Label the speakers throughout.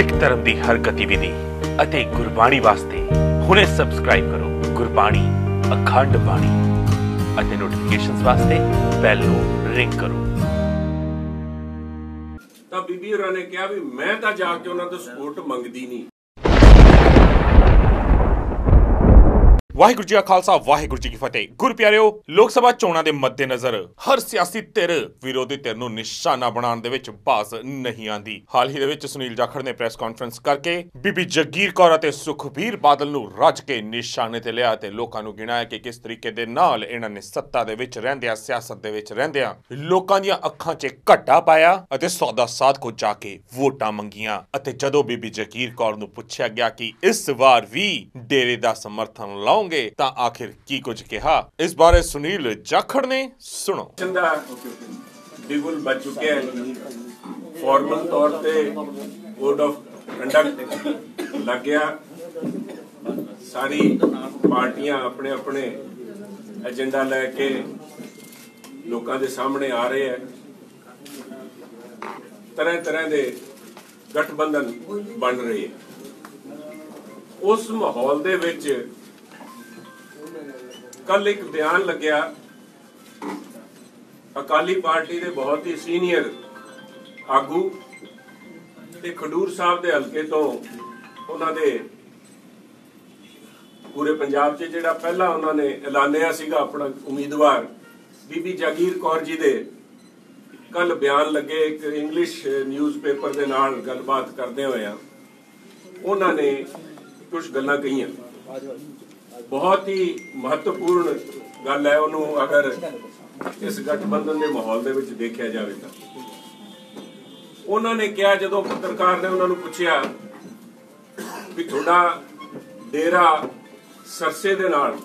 Speaker 1: ਸਿੱਖ ਧਰਮ ਦੀ ਹਰ ਗਤੀਵਿਧੀ ਅਤੇ ਗੁਰਬਾਣੀ ਵਾਸਤੇ ਹੁਣੇ ਸਬਸਕ੍ਰਾਈਬ ਕਰੋ ਗੁਰਬਾਣੀ ਅਖੰਡ ਬਾਣੀ ਅਤੇ ਨੋਟੀਫਿਕੇਸ਼ਨਸ ਵਾਸਤੇ ਬੈਲ ਨੂੰ ਰਿੰਗ ਕਰੋ।
Speaker 2: ਤਾਂ ਬੀਬੀ ਹੋਰਾਂ ਨੇ ਕਿਹਾ ਵੀ ਮੈਂ ਤਾਂ ਜਾ ਕੇ ਉਹਨਾਂ ਤੋਂ ਸਪੋਰਟ ਮੰਗਦੀ ਨਹੀਂ।
Speaker 1: ਵਾਹਿਗੁਰੂ ਜੀ ਕਾ ਖਾਲਸਾ, ਵਾਹਿਗੁਰੂ ਜੀ ਕੀ ਫਤਿਹ। ਗੁਰ ਪਿਆਰਿਓ, ਲੋਕ ਸਭਾ ਚੋਣਾਂ ਦੇ ਮੱਦੇਨਜ਼ਰ ਹਰ ਸਿਆਸੀ ਧਿਰ ਵਿਰੋਧੀ ਧਿਰ ਨੂੰ ਨਿਸ਼ਾਨਾ ਬਣਾਉਣ ਦੇ ਵਿੱਚ ਬਾਜ਼ ਨਹੀਂ ਆਂਦੀ ਹਾਲ ਹੀ ਦੇ ਵਿੱਚ ਸੁਨੀਲ ਜਾਖੜ ਨੇ ਪ੍ਰੈਸ ਕਾਨਫਰੰਸ ਕਰਕੇ ਬੀਬੀ ਜਗੀਰ ਕੌਰ ਅਤੇ ਸੁਖਬੀਰ ਬਾਦਲ ਨੂੰ ਰੱਜ ਕੇ ਨਿਸ਼ਾਨੇ ਤੇ ਲਿਆ ਤੇ ਲੋਕਾਂ ਨੂੰ ਗਿਣਾਇਆ ਕਿ ਕਿਸ ਤਰੀਕੇ ਦੇ ਨਾਲ ਇਹਨਾਂ ਨੇ ਸੱਤਾ ਦੇ ਵਿੱਚ ਰਹਿੰਦਿਆਂ, ਸਿਆਸਤ ਦੇ ਵਿੱਚ ਰਹਿੰਦਿਆਂ ਲੋਕਾਂ ਦੀਆਂ ਅੱਖਾਂ 'ਚ ਘੱਟਾ ਪਾਇਆ ਅਤੇ ਸੌਦਾ ਸਾਧ ਕੋ ਜਾ ਕੇ ਵੋਟਾਂ ਮੰਗੀਆਂ। ਅਤੇ ਜਦੋਂ ਬੀਬੀ ਜਗੀਰ ਕੌਰ ਨੂੰ ਪੁੱਛਿਆ ਗਿਆ ਕਿ ਇਸ ਵਾਰ ਵੀ ਡੇਰੇ ਦਾ ਸਮਰਥਨ ਲਓ ਲਾਉਂਗੇ ਤਾਂ ਆਖਿਰ ਕੀ ਕੁਝ ਕਿਹਾ? ਇਸ ਬਾਰੇ ਸੁਨੀਲ ਜਾਖੜ ਨੇ ਸੁਣੋ।
Speaker 2: ਚੰਦਾ ਬਿਗੁਲ ਬਚ ਚੁੱਕਿਆ ਹੈ। ਫਾਰਮਲ ਤੌਰ ਤੇ ਕੋਡ ਆਫ ਕੰਡਕਟ ਲੱਗ ਗਿਆ। ਸਾਰੀ ਪਾਰਟੀਆਂ ਆਪਣੇ ਆਪਣੇ ਏਜੰਡਾ ਲੈ ਕੇ ਲੋਕਾਂ ਦੇ ਸਾਹਮਣੇ ਆ ਰਹੇ ਹੈ। ਤਰ੍ਹਾਂ ਤਰ੍ਹਾਂ ਦੇ ਗਠਬੰਧਨ ਬਣ ਰਹੇ ਹੈ। ਉਸ ਮਾਹੌਲ ਦੇ ਵਿੱਚ ਕੱਲ ਇੱਕ ਬਿਆਨ ਲੱਗਿਆ। ਅਕਾਲੀ ਪਾਰਟੀ ਦੇ ਬਹੁਤ ਹੀ ਸੀਨੀਅਰ ਆਗੂ ਤੇ ਖਡੂਰ ਸਾਹਿਬ ਦੇ ਹਲਕੇ ਤੋਂ ਉਹਨਾਂ ਦੇ ਪੂਰੇ ਪੰਜਾਬ 'ਚ ਜਿਹੜਾ ਪਹਿਲਾ ਉਹਨਾਂ ਨੇ ਐਲਾਨਿਆ ਸੀਗਾ ਆਪਣਾ ਉਮੀਦਵਾਰ, ਬੀਬੀ ਜਾਗੀਰ ਕੌਰ ਜੀ ਦੇ। ਕੱਲ ਬਿਆਨ ਲੱਗੇ, ਇੱਕ ਇੰਗਲਿਸ਼ ਨਿਊਜ਼ਪੇਪਰ ਦੇ ਨਾਲ ਗੱਲਬਾਤ ਕਰਦੇ ਹੋਇਆ ਉਹਨਾਂ ਨੇ ਕੁਝ ਗੱਲਾਂ ਕਹੀਆਂ। ਬਹੁਤ ਹੀ ਮਹੱਤਵਪੂਰਨ ਗੱਲ ਹੈ ਉਹਨੂੰ ਅਗਰ ਇਸ ਗਠਬੰਧਨ ਦੇ ਮਾਹੌਲ ਦੇ ਵਿੱਚ ਦੇਖਿਆ ਜਾਵੇ ਤਾਂ। ਉਹਨਾਂ ਨੇ ਕਿਹਾ, ਜਦੋਂ ਪੱਤਰਕਾਰ ਨੇ ਉਹਨਾਂ ਨੂੰ ਪੁੱਛਿਆ ਵੀ ਤੁਹਾਡਾ ਡੇਰਾ ਸਰਸੇ ਦੇ ਨਾਲ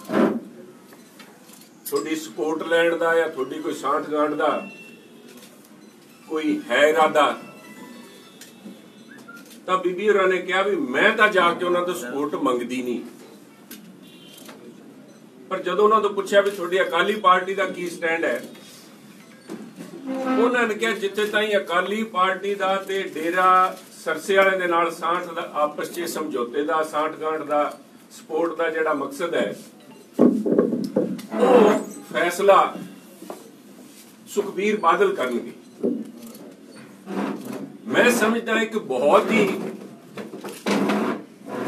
Speaker 2: ਤੁਹਾਡੀ ਸਕਾਟਲੈਂਡ ਦਾ ਜਾਂ ਤੁਹਾਡੀ ਕੋਈ ਸਾਂਠ ਸਾਂਠਗਾਂਠ ਦਾ ਕੋਈ ਹੈ ਇਰਾਦਾ, ਤਾਂ ਬੀਬੀ ਹੋਰਾਂ ਨੇ ਕਿਹਾ ਵੀ ਮੈਂ ਤਾਂ ਜਾ ਕੇ ਉਹਨਾਂ ਤੋਂ ਸਪੋਰਟ ਮੰਗਦੀ ਨਹੀਂ। ਪਰ ਜਦੋਂ ਉਹਨਾਂ ਤੋਂ ਪੁੱਛਿਆ ਵੀ ਤੁਹਾਡੀ ਅਕਾਲੀ ਪਾਰਟੀ ਦਾ ਕੀ ਸਟੈਂਡ ਹੈ, ਉਹਨਾਂ ਨੇ ਕਿਹਾ ਜਿੱਥੇ ਤਾਈਂ ਅਕਾਲੀ ਪਾਰਟੀ ਦਾ ਤੇ ਡੇਰਾ ਸਰਸੇ ਵਾਲੇ ਦੇ ਨਾਲ ਸਾਂਠ ਦਾ, ਆਪਸ 'ਚ ਸਮਝੌਤੇ ਦਾ, ਸਾਂਠ ਗਾਂਠ ਦਾ, ਸਪੋਰਟ ਦਾ ਜਿਹੜਾ ਮਕਸਦ ਹੈ, ਉਹ ਫੈਸਲਾ ਸੁਖਬੀਰ ਬਾਦਲ ਕਰਨਗੇ। ਮੈਂ ਸਮਝਦਾ ਇੱਕ ਬਹੁਤ ਹੀ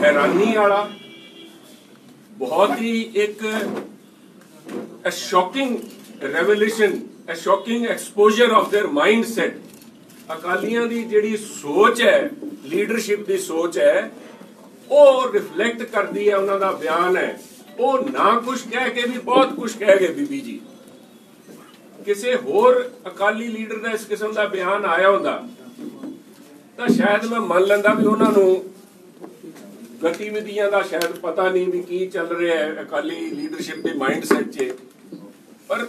Speaker 2: ਹੈਰਾਨੀ ਵਾਲਾ ਬਹੁਤ ਹੀ ਇੱਕ, a shocking revelation, a shocking exposure of their mindset. ਅਕਾਲੀਆਂ ਦੀ ਜਿਹੜੀ ਸੋਚ ਹੈ ਲੀਡਰਸ਼ਿਪ ਦੀ ਸੋਚ ਹੈ, ਉਹ ਰਿਫਲੈਕਟ ਕਰਦੀ ਹੈ ਉਹਨਾਂ ਦਾ ਬਿਆਨ ਹੈ। ਉਹ ਨਾ ਕੁਝ ਕਹਿ ਕੇ ਵੀ ਬਹੁਤ ਕੁਝ ਕਹਿ ਗਏ ਬੀਬੀ ਜੀ। ਕਿਸੇ ਹੋਰ ਅਕਾਲੀ ਲੀਡਰ ਦਾ ਇਸ ਕਿਸਮ ਦਾ ਬਿਆਨ ਆਇਆ ਹੁੰਦਾ, ਤਾਂ ਸ਼ਾਇਦ ਮੈਂ ਮੰਨ ਲੈਂਦਾ ਵੀ ਉਹਨਾਂ ਨੂੰ ਗਤੀਵਿਧੀਆਂ ਦਾ ਸ਼ਾਇਦ ਪਤਾ ਨਹੀਂ ਵੀ ਕੀ ਚੱਲ ਰਿਹਾ ਹੈ, ਅਕਾਲੀ ਲੀਡਰਸ਼ਿਪ ਦੇ ਮਾਈਂਡਸੈਟ 'ਚ। ਪਰ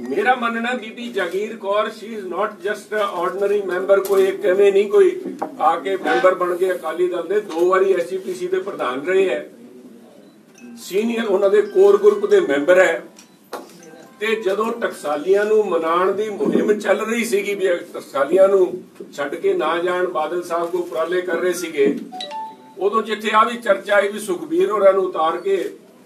Speaker 2: ਮੇਰਾ ਮੰਨਣਾ Bibi Jagir Kaur she is not just a ordinary member ਕੋਈ ਇੱਕ ਐਵੇਂ ਨਹੀਂ ਕੋਈ ਆ ਕੇ ਮੈਂਬਰ ਬਣ ਕੇ ਅਕਾਲੀ ਦਲ ਦੇ ਦੋ ਵਾਰੀ ਐਸਜੀਪੀਸੀ ਦੇ ਪ੍ਰਧਾਨ ਰਹੇ ਹੈ। ਸੀਨੀਅਰ ਉਹਨਾਂ ਦੇ ਕੋਰ ਗਰੁੱਪ ਦੇ ਮੈਂਬਰ ਹੈ। ਤੇ ਜਦੋਂ ਟਕਸਾਲੀਆਂ ਨੂੰ ਮਨਾਉਣ ਦੀ ਮੁਹਿੰਮ ਚੱਲ ਰਹੀ ਸੀਗੀ ਵੀ ਟਕਸਾਲੀਆਂ ਨੂੰ ਛੱਡ ਕੇ ਨਾ ਜਾਣ, ਬਾਦਲ ਸਾਹਿਬ ਕੋ ਉਪਰਾਲੇ ਕਰ ਰਹੇ ਸੀਗੇ ਉਦੋਂ ਜਿੱਥੇ ਆ ਵੀ ਚਰਚਾ ਆਈ ਵੀ ਸੁਖਬੀਰ ਹੋਰਾਂ ਨੂੰ ਉਤਾਰ ਕੇ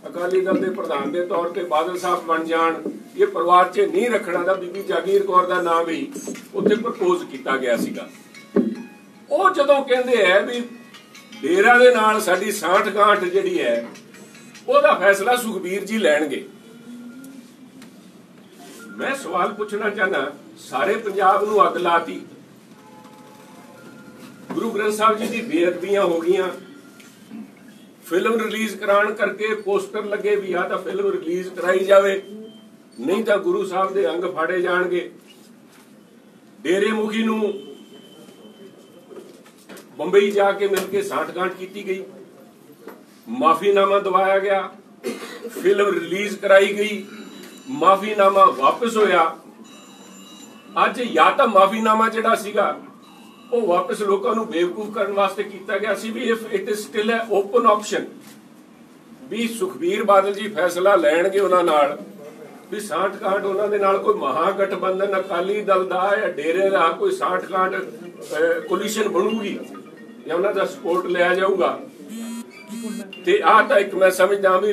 Speaker 2: ਅਕਾਲੀ ਦਲ ਦੇ ਪ੍ਰਧਾਨ ਦੇ ਤੌਰ ਤੇ ਬਾਦਲ ਸਾਹਿਬ ਬਣ ਜਾਣ, ਇਹ ਪਰਿਵਾਰ 'ਚ ਨਹੀਂ ਰੱਖਣਾ ਦਾ ਬੀਬੀ ਜਾਗੀਰ ਕੌਰ ਦਾ ਨਾਮ ਵੀ ਉੱਥੇ ਪ੍ਰਪੋਜ਼ ਕੀਤਾ ਗਿਆ ਸੀਗਾ। ਉਹ ਜਦੋਂ ਕਹਿੰਦੇ ਐ ਵੀ ਡੇਰਾ ਦੇ ਨਾਲ ਸਾਡੀ ਸਾਠ ਗਾਂਠ ਜਿਹੜੀ ਹੈ, ਉਹਦਾ ਫੈਸਲਾ ਸੁਖਬੀਰ ਜੀ ਲੈਣਗੇ। ਮੈਂ ਸਵਾਲ ਪੁੱਛਣਾ ਚਾਹਨਾ ਸਾਰੇ ਪੰਜਾਬ ਨੂੰ ਅੱਗ ਲਾਤੀ। ਗੁਰੂ ਗ੍ਰੰਥ ਸਾਹਿਬ ਜੀ ਦੀ ਬੇਅਦਬੀਆਂ ਹੋ ਗਈਆਂ। ਫਿਲਮ ਰਿਲੀਜ਼ ਕਰਾਉਣ ਕਰਕੇ ਪੋਸਟਰ ਲੱਗੇ ਵੀ ਆ ਤਾਂ ਫਿਲਮ ਰਿਲੀਜ਼ ਕਰਾਈ ਜਾਵੇ। ਨਹੀਂ ਤਾਂ ਗੁਰੂ ਸਾਹਿਬ ਦੇ ਅੰਗ ਫਾੜੇ ਜਾਣਗੇ। ਡੇਰੇ ਮੁਖੀ ਨੂੰ ਬੰਬਈ ਜਾ ਕੇ ਮਿਲ ਕੇ ਸਾਠਗਾਂਠ ਕੀਤੀ ਗਈ। ਮਾਫੀਨਾਮਾ ਦਵਾਇਆ ਗਿਆ। ਫਿਲਮ ਰਿਲੀਜ਼ ਕਰਾਈ ਗਈ। ਮਾਫੀਨਾਮਾ ਵਾਪਸ ਹੋਇਆ। ਅੱਜ ਜਾਂ ਤਾਂ ਮਾਫੀਨਾਮਾ ਜਿਹੜਾ ਸੀਗਾ ਉਹ ਵਾਪਸ ਲੋਕਾਂ ਨੂੰ ਬੇਵਕੂਫ ਕਰਨ ਵਾਸਤੇ ਕੀਤਾ ਗਿਆ ਸੀ ਵੀ if it is still a open option ਵੀ ਸੁਖਬੀਰ ਬਾਦਲ ਜੀ ਫੈਸਲਾ ਲੈਣਗੇ ਉਹਨਾਂ ਨਾਲ, ਵੀ ਸਾਠ ਕਾਂਟ ਉਹਨਾਂ ਦੇ ਨਾਲ ਕੋਈ ਮਹਾ ਗਠਬੰਧਨ ਅਕਾਲੀ ਦਲ ਦਾ ਜਾਂ ਡੇਰੇ ਦਾ ਕੋਈ ਸਾਠ ਕਾਂਟ ਕੋਲੀਸ਼ਨ ਬਣੂਗੀ ਜਾਂ ਉਹਨਾਂ ਦਾ ਸਪੋਰਟ ਲਿਆ ਜਾਊਗਾ। ਤੇ ਆਹ ਤਾਂ ਇੱਕ ਮੈਂ ਸਮਝਦਾ ਵੀ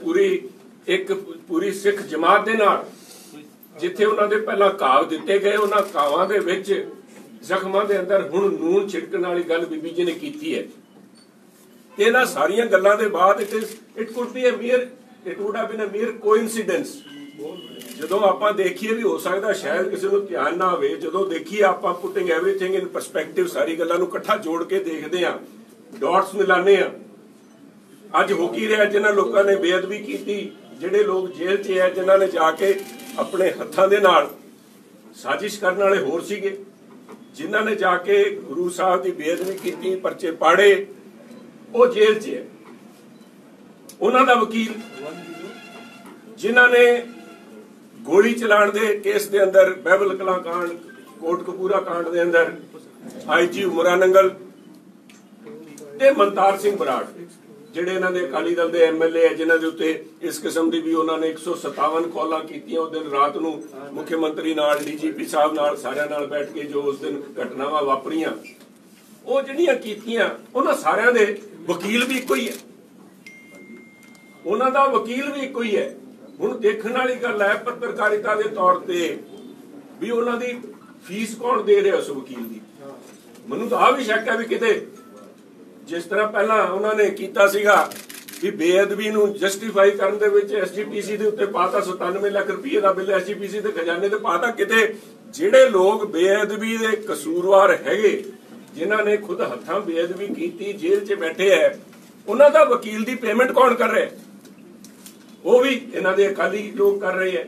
Speaker 2: ਪੂਰੀ ਇੱਕ ਪੂਰੀ ਸਿੱਖ ਜਮਾਤ ਦੇ ਨਾਲ, ਜਿੱਥੇ ਉਹਨਾਂ ਦੇ ਪਹਿਲਾਂ ਘਾਵ ਦਿੱਤੇ ਗਏ, ਉਹਨਾਂ ਕਾਵਾਂ ਦੇ ਵਿੱਚ ਜ਼ਖਮਾਂ ਦੇ ਅੰਦਰ ਹੁਣ ਨੂਨ ਛਿੜਕਣ ਵਾਲੀ ਗੱਲ ਬੀਬੀ ਜੀ ਨੇ ਕੀਤੀ ਹੈ। ਤੇ ਇਹਨਾਂ ਸਾਰੀਆਂ ਗੱਲਾਂ ਦੇ ਬਾਅਦ it is it could be a mere it would have been a mere coincidence ਜਦੋਂ ਆਪਾਂ ਦੇਖੀਏ ਵੀ ਹੋ ਸਕਦਾ ਸ਼ਾਇਦ ਕਿਸੇ ਨੂੰ ਧਿਆਨ ਨਾ ਹੋਵੇ, ਜਦੋਂ ਦੇਖੀਏ ਆਪਾਂ ਪੁੱਟਿੰਗ ਐਵਰੀਥਿੰਗ ਇਨ ਪਰਸਪੈਕਟਿਵ ਸਾਰੀ ਗੱਲਾਂ ਨੂੰ ਇਕੱਠਾ ਜੋੜ ਕੇ ਦੇਖਦੇ ਆ ਡਾਟਸ ਮਿਲਾਨੇ ਆ ਅੱਜ ਹੋ ਕੀ ਰਿਹਾ ਜਿਨ੍ਹਾਂ ਲੋਕਾਂ ਨੇ ਬੇਅਦਬੀ ਕੀਤੀ, ਜਿਹੜੇ ਲੋਕ ਜੇਲ੍ਹ 'ਚ ਆ ਜਿਨ੍ਹਾਂ ਨੇ ਜਾ ਕੇ ਆਪਣੇ ਹੱਥਾਂ ਦੇ ਨਾਲ ਸਾਜ਼ਿਸ਼ ਕਰਨ ਵਾਲੇ ਹੋਰ ਸੀਗੇ। ਜਿਨ੍ਹਾਂ ਨੇ ਜਾ ਕੇ ਗੁਰੂ ਸਾਹਿਬ ਦੀ ਬੇਅਦਬੀ ਕੀਤੀ, ਪਰਚੇ ਪਾੜੇ, ਉਹ ਜੇਲ੍ਹ 'ਚ ਹੈ। ਉਹਨਾਂ ਦਾ ਵਕੀਲ, ਜਿਨ੍ਹਾਂ ਨੇ ਗੋਲੀ ਚਲਾਉਣ ਦੇ ਕੇਸ ਦੇ ਅੰਦਰ ਬਹਿਬਲ ਕਲਾਂ ਕਾਂਡ, ਕੋਟ ਕਪੂਰਾ ਕਾਂਡ ਦੇ ਅੰਦਰ ਆਈਜੀ ਉਮਰਾਨੰਗਲ ਤੇ ਮਨਤਾਰ ਸਿੰਘ ਬਰਾੜ। ਜਿਹੜੇ ਇਹਨਾਂ ਦੇ ਅਕਾਲੀ ਦਲ ਦੇ ਐਮਐਲਏ ਹੈ, ਜਿਨ੍ਹਾਂ ਦੇ ਉੱਤੇ ਇਸ ਕਿਸਮ ਦੀ ਵੀ ਉਹਨਾਂ ਨੇ 157 ਕਾਲਾਂ ਕੀਤੀਆਂ, ਉਹ ਦਿਨ ਰਾਤ ਨੂੰ ਮੁੱਖ ਮੰਤਰੀ ਨਾਲ ਡੀਜੀਪੀ ਸਾਹਿਬ ਨਾਲ, ਸਾਰਿਆਂ ਨਾਲ ਬੈਠ ਕੇ ਜੋ ਉਸ ਦਿਨ ਘਟਨਾਵਾਂ ਵਾਪਰੀਆਂ, ਉਹ ਜਿਹੜੀਆਂ ਕੀਤੀਆਂ, ਉਹਨਾਂ ਸਾਰਿਆਂ ਦੇ ਵਕੀਲ ਵੀ ਇੱਕੋ ਹੀ ਹੈ। ਉਹਨਾਂ ਦਾ ਵਕੀਲ ਵੀ ਇੱਕੋ ਹੀ ਹੈ। ਹੁਣ ਦੇਖਣ ਵਾਲੀ ਗੱਲ ਹੈ ਪੱਤਰਕਾਰਿਤਾ ਦੇ ਤੌਰ ਤੇ ਵੀ ਉਹਨਾਂ ਦੀ ਫੀਸ ਕੌਣ ਦੇ ਰਿਹਾ ਉਸ ਵਕੀਲ ਦੀ? ਮੈਨੂੰ ਤਾਂ ਆ ਵੀ ਸ਼ੱਕ ਹੈ ਵੀ ਕਿਤੇ ਜਿਸ ਤਰ੍ਹਾਂ ਪਹਿਲਾਂ ਉਹਨਾਂ ਨੇ ਕੀਤਾ ਸੀਗਾ ਵੀ ਬੇਅਦਬੀ ਨੂੰ ਜਸਟੀਫਾਈ ਕਰਨ ਦੇ ਵਿੱਚ ਐਸਜੀਪੀਸੀ ਦੇ ਉੱਤੇ ਪਾਤਾ 97 ਲੱਖ ਰੁਪਏ ਦਾ ਬਿੱਲ ਐਸਜੀਪੀਸੀ ਦੇ ਖਜ਼ਾਨੇ ਤੇ ਪਾਤਾ ਕਿਤੇ, ਜਿਹੜੇ ਲੋਕ ਬੇਅਦਬੀ ਦੇ ਕਸੂਰਵਾਰ ਹੈਗੇ, ਜਿਨ੍ਹਾਂ ਨੇ ਖੁਦ ਹੱਥਾਂ ਬੇਅਦਬੀ ਕੀਤੀ, ਜੇਲ੍ਹ 'ਚ ਬੈਠੇ ਐ, ਉਹਨਾਂ ਦਾ ਵਕੀਲ ਦੀ ਪੇਮੈਂਟ ਕੌਣ ਕਰ ਰਿਹਾ? ਉਹ ਵੀ ਇਹਨਾਂ ਦੇ ਅਕਾਲੀ ਲੋਕ ਕਰ ਰਹੇ ਐ।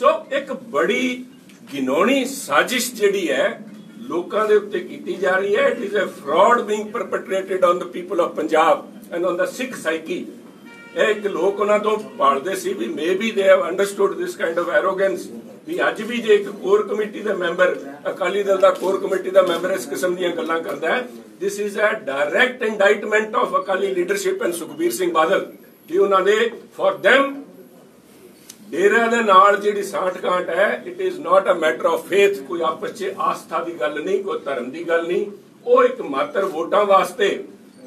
Speaker 2: ਸੋ ਇੱਕ ਬੜੀ ਗਿਨੋਣੀ ਸਾਜ਼ਿਸ਼ ਜਿਹੜੀ ਹੈ ਲੋਕਾਂ ਦੇ ਉੱਤੇ ਕੀਤੀ ਜਾ ਰਹੀ ਹੈ। It is a fraud being perpetrated on the people of Punjab and on the Sikh psyche ਇਹ ਇੱਕ ਲੋਕ ਉਹਨਾਂ ਤੋਂ ਭਾਲਦੇ ਸੀ ਵੀ maybe they have understood this kind of arrogance ਵੀ ਅੱਜ ਵੀ ਜੇ ਇੱਕ ਕੋਰ ਕਮੇਟੀ ਦਾ ਮੈਂਬਰ, ਅਕਾਲੀ ਦਲ ਦਾ ਕੋਰ ਕਮੇਟੀ ਦਾ ਮੈਂਬਰ ਇਸ ਕਿਸਮ ਦੀਆਂ ਗੱਲਾਂ ਕਰਦਾ ਹੈ this is a direct indictment of Akali leadership and Sukhbir Singh Badal ਕਿ ਉਹਨਾਂ ਦੇ ਫॉर them ਡੇਰਿਆਂ ਦੇ ਨਾਲ ਜਿਹੜੀ ਸਾਂਠ ਕਾਂਟ ਹੈ it is not a matter of faith ਕੋਈ ਆਪਸ 'ਚ ਆਸਥਾ ਦੀ ਗੱਲ ਨਹੀਂ, ਕੋਈ ਧਰਮ ਦੀ ਗੱਲ ਨਹੀਂ। ਉਹ ਇੱਕ ਮਾਤਰ ਵੋਟਾਂ ਵਾਸਤੇ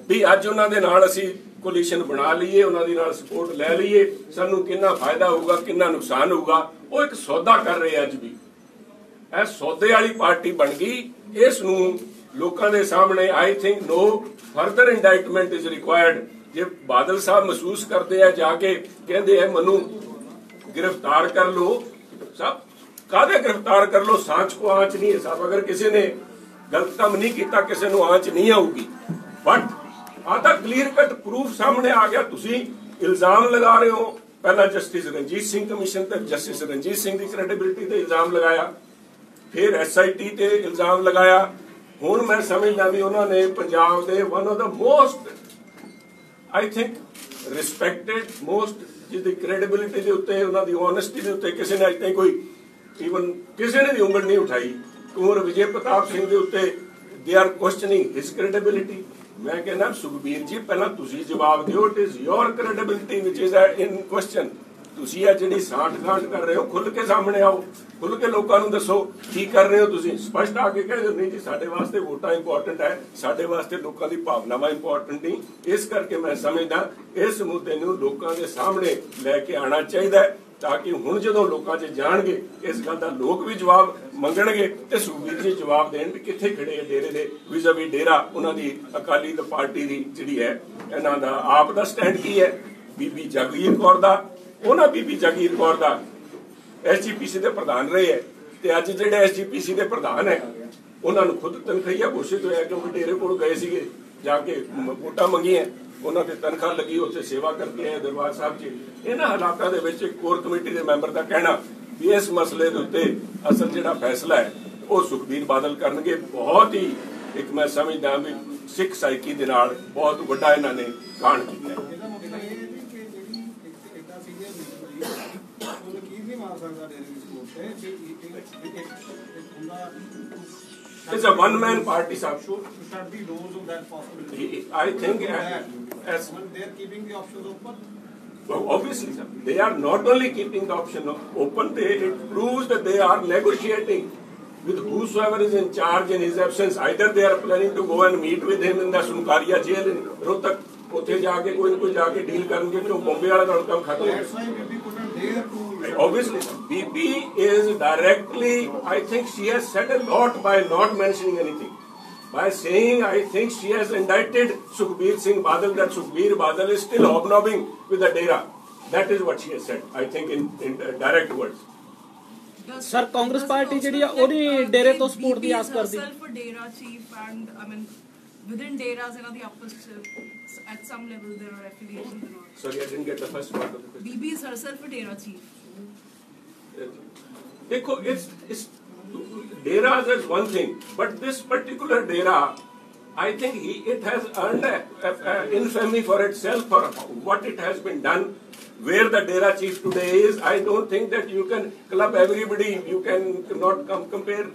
Speaker 2: ਵੀ ਅੱਜ ਉਹਨਾਂ ਦੇ ਨਾਲ ਅਸੀਂ ਕੋਲੀਸ਼ਨ ਬਣਾ ਲਈਏ, ਉਹਨਾਂ ਦੇ ਨਾਲ ਸਪੋਰਟ ਲੈ ਲਈਏ। ਸਾਨੂੰ ਕਿੰਨਾ ਫਾਇਦਾ ਹੋਊਗਾ, ਕਿੰਨਾ ਨੁਕਸਾਨ ਹੋਊਗਾ, ਉਹ ਇੱਕ ਸੌਦਾ ਕਰ ਰਹੇ ਅੱਜ ਵੀ। ਇਹ ਸੌਦੇ ਵਾਲੀ ਪਾਰਟੀ ਬਣ ਗਈ। ਇਸ ਨੂੰ ਲੋਕਾਂ ਦੇ ਸਾਹਮਣੇ I think no further indictment is required ਜੇ ਬਾਦਲ ਸਾਹਿਬ ਮਹਿਸੂਸ ਕਰਦੇ ਆ ਜਾ ਕੇ, ਕਹਿੰਦੇ ਆ, ਮਨੂੰ गिरफ्तार कर लो सब ਕਾਹਦੇ ਗ੍ਰਿਫਤਾਰ ਕਰ ਲੋ ਸਾਂਚ ਕੋ ਆਂਚ ਨਹੀਂ ਹੈ ਸਾਹਿਬ ਅਗਰ ਕਿਸੇ ਨੇ ਗਲਤ ਕੰਮ ਨਹੀਂ ਕੀਤਾ ਕਿਸੇ ਨੂੰ ਆਂਚ ਨਹੀਂ ਆਊਗੀ ਬਟ ਆ ਤਾਂ ਕਲੀਅਰ ਕੱਟ ਪ੍ਰੂਫ ਸਾਹਮਣੇ ਆ ਗਿਆ ਤੁਸੀਂ ਇਲਜ਼ਾਮ ਲਗਾ ਰਹੇ ਹੋ ਪਹਿਲਾਂ ਜਸਟਿਸ ਰਣਜੀਤ ਸਿੰਘ ਕਮਿਸ਼ਨ ਤੇ ਜਸਟਿਸ ਰਣਜੀਤ ਸਿੰਘ ਦੀ ਕ੍ਰੈਡੀਬਿਲਿਟੀ ਤੇ ਇਲਜ਼ਾਮ ਲਗਾਇਆ ਫਿਰ ਐਸਆਈਟੀ ਤੇ ਇਲਜ਼ਾਮ ਲਗਾਇਆ ਹੁਣ ਮੈਂ ਸਮਝਦਾ ਵੀ ਉਹਨਾਂ ਨੇ ਪੰਜਾਬ ਦੇ one of the most I think respected most ਜਿਹਦੀ ਕ੍ਰੈਡੀਬਿਲਿਟੀ ਦੇ ਉੱਤੇ, ਉਹਨਾਂ ਦੀ ਓਨੈਸਟੀ ਦੇ ਉੱਤੇ ਕਿਸੇ ਨੇ ਅਜੇ ਤਾਈਂ ਕੋਈ ਈਵਨ ਕਿਸੇ ਨੇ ਵੀ ਉਂਗਲ ਨਹੀਂ ਉਠਾਈ। ਕੁੰਵਰ ਵਿਜੇ ਪ੍ਰਤਾਪ ਸਿੰਘ ਦੇ ਉੱਤੇ they are questioning his credibility ਮੈਂ ਕਹਿੰਦਾ, ਸੁਖਬੀਰ ਜੀ, ਪਹਿਲਾਂ ਤੁਸੀਂ ਜਵਾਬ ਦਿਓ it is your credibility which is in question ਤੁਸੀਂ ਆ ਜਿਹੜੀ ਸਾਂਠ ਗਾਂਠ ਕਰ ਰਹੇ ਹੋ ਖੁੱਲ ਕੇ ਸਾਹਮਣੇ ਆਓ। ਖੁੱਲ ਕੇ ਲੋਕਾਂ ਨੂੰ ਦੱਸੋ, ਕੀ ਕਰ ਰਹੇ ਹੋ ਤੁਸੀਂ? ਸਪਸ਼ਟ ਆ ਕੇ ਕਹਿ ਦਿਓ, ਨਹੀਂ ਜੀ, ਸਾਡੇ ਵਾਸਤੇ ਵੋਟਾਂ ਇੰਪੋਰਟੈਂਟ ਹੈ, ਸਾਡੇ ਵਾਸਤੇ ਲੋਕਾਂ ਦੀ ਭਾਵਨਾਵਾਂ ਇੰਪੋਰਟੈਂਟ ਨਹੀਂ ਇਸ ਕਰਕੇ ਮੈਂ ਸਮਝਦਾ, ਇਸ ਮੁੱਦੇ ਨੂੰ ਲੋਕਾਂ ਦੇ ਸਾਹਮਣੇ ਲੈ ਕੇ ਆਉਣਾ ਚਾਹੀਦਾ ਹੈ, ਤਾਂ ਕਿ ਹੁਣ ਜਦੋਂ ਲੋਕਾਂ 'ਚ ਜਾਣਗੇ, ਇਸ ਗੱਲ ਦਾ ਲੋਕ ਵੀ ਜਵਾਬ ਮੰਗਣਗੇ ਤੇ ਸੁਖਬੀਰ ਜੀ ਜਵਾਬ ਦੇਣ ਵੀ ਕਿੱਥੇ ਖੜੇ ਆ ਡੇਰੇ ਦੇ ਵਿਜ਼ਾਵੀ ਡੇਰਾ, ਉਹਨਾਂ ਦੀ ਅਕਾਲੀ ਦਲ ਪਾਰਟੀ ਦੀ ਜਿਹੜੀ ਹੈ, ਇਹਨਾਂ ਦਾ ਆਪ ਦਾ ਸਟੈਂਡ ਕੀ ਹੈ? ਬੀਬੀ ਜਗਵੀਰ ਕੌਰ ਦਾ ਉਹਨਾਂ ਬੀਬੀ ਜਗੀਰ ਕੌਰ ਦਾ ਐਸਜੀਪੀਸੀ ਦੇ ਪ੍ਰਧਾਨ ਰਹੇ ਹੈ ਤੇ ਅੱਜ ਜਿਹੜੇ ਐਸਜੀਪੀਸੀ ਦੇ ਪ੍ਰਧਾਨ ਹੈ, ਉਹਨਾਂ ਨੂੰ ਖੁਦ ਤਨਖਾਹੀਆ ਘੋਸ਼ਿਤ ਹੋਇਆ ਕਿਉਂਕਿ ਡੇਰੇ ਕੋਲ ਗਏ ਸੀਗੇ, ਜਾ ਕੇ ਵੋਟਾਂ ਮੰਗੀਆਂ, ਉਹਨਾਂ ਤੇ ਤਨਖਾਹ ਲੱਗੀ, ਉੱਥੇ ਸੇਵਾ ਕਰਕੇ ਆਏ ਦਰਬਾਰ ਸਾਹਿਬ 'ਚ ਇਹਨਾਂ ਹਾਲਾਤਾਂ ਦੇ ਵਿੱਚ ਕੋਰ ਕਮੇਟੀ ਦੇ ਮੈਂਬਰ ਦਾ ਕਹਿਣਾ ਵੀ ਇਸ ਮਸਲੇ ਦੇ ਉੱਤੇ ਅਸਲ ਜਿਹੜਾ ਫੈਸਲਾ ਹੈ, ਉਹ ਸੁਖਬੀਰ ਬਾਦਲ ਕਰਨਗੇ। ਬਹੁਤ ਹੀ ਇੱਕ ਮੈਂ ਸਮਝਦਾ ਵੀ ਸਿੱਖ ਸਾਈਕੀ ਦੇ ਨਾਲ ਬਹੁਤ ਵੱਡਾ ਇਹਨਾਂ ਨੇ ਕਾਂਡ ਕੀਤਾ ਹੈ। It's a one-man party, Sahib.
Speaker 3: should should be those of that possibility.
Speaker 2: I think
Speaker 3: That,
Speaker 2: as
Speaker 3: when they are keeping the options open,
Speaker 2: well, obviously they are not only keeping the option open, they it proves that they are negotiating with whosoever is in charge in his absence. Either they are planning to go and meet with him in the Sunkaria jail in Rohtak, ਉੱਥੇ ਜਾ ਕੇ ਕੋਈ ਨਾ ਕੋਈ ਜਾ ਕੇ deal ਕਰਨਗੇ ਕਿ ਉਹ ਬੰਬੇ ਵਾਲਾ ਨਾਲ ਕੰਮ ਖਤਮ ਹੋ
Speaker 3: That's why BB couldn't dare to.
Speaker 2: Obviously, BB is directly, I think she has said a lot by not mentioning anything. By saying, I think she has indicted Sukhbir Singh Badal that Sukhbir Badal is still hobnobbing with the Dera. That is what she has said, I think, in, in uh, direct words.
Speaker 4: Sir Congress party ਜਿਹੜੀ ਆ ਉਹਦੀ ਡੇਰੇ ਤੋਂ support ਦੀ ਆਸ ਕਰਦੀ
Speaker 5: self dera chief and I mean within deras ਇਹਨਾਂ ਦੀ ਆਪਸ at some level there are affiliations and all.
Speaker 2: Sorry, I didn't get the first part of the question.
Speaker 5: BB is herself a Dera chief.
Speaker 2: Dekho, it's, it's dera is one thing, but this particular Dera, I think he, it has earned a, a, a infamy for itself for what it has been done where the dera chief today is i don't think that you can club everybody. You can not come compare